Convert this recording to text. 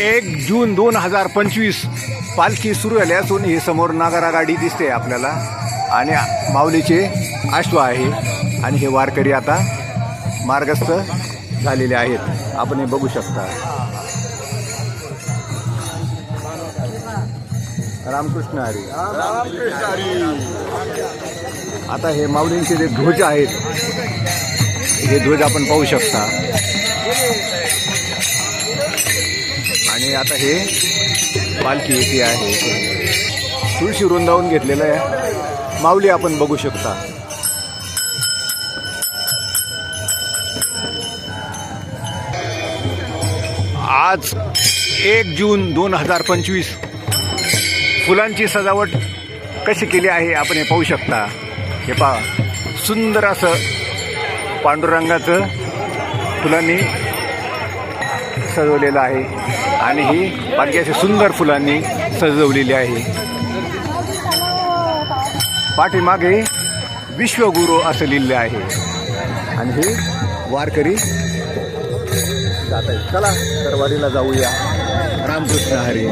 एक जून दोन हजार पंचवीस पालखी सुरू झाली असून ही समोर नागारा गाडी दिसते आपल्याला. आणि माऊलीचे आश्व आहे. आणि हे वारकरी आता मार्गस्थ झालेले आहेत. आपण हे बघू शकता. रामकृष्ण हरी. आता हे माऊलींचे जे ध्वज आहेत हे ध्वज आपण पाहू शकता. आणि आता हे पालखी येते आहे. तुळशी वृंदावून घेतलेलं आहे. माऊली आपण बघू शकता. आज एक जून दोन हजार पंचवीस. फुलांची सजावट कशी केली आहे आपण हे पाहू शकता. हे पहा सुंदर असं पांडुरंगाचं फुलांनी सजवलेलं आहे. आणि ही बाकी अशी सुंदर फुलांनी सजवलेली आहे. पाठीमागे विश्वगुरु असं लिहिलं आहे. आणि हे वारकरी जात आहे चला तर वारीला जाऊया. रामकृष्ण हरी.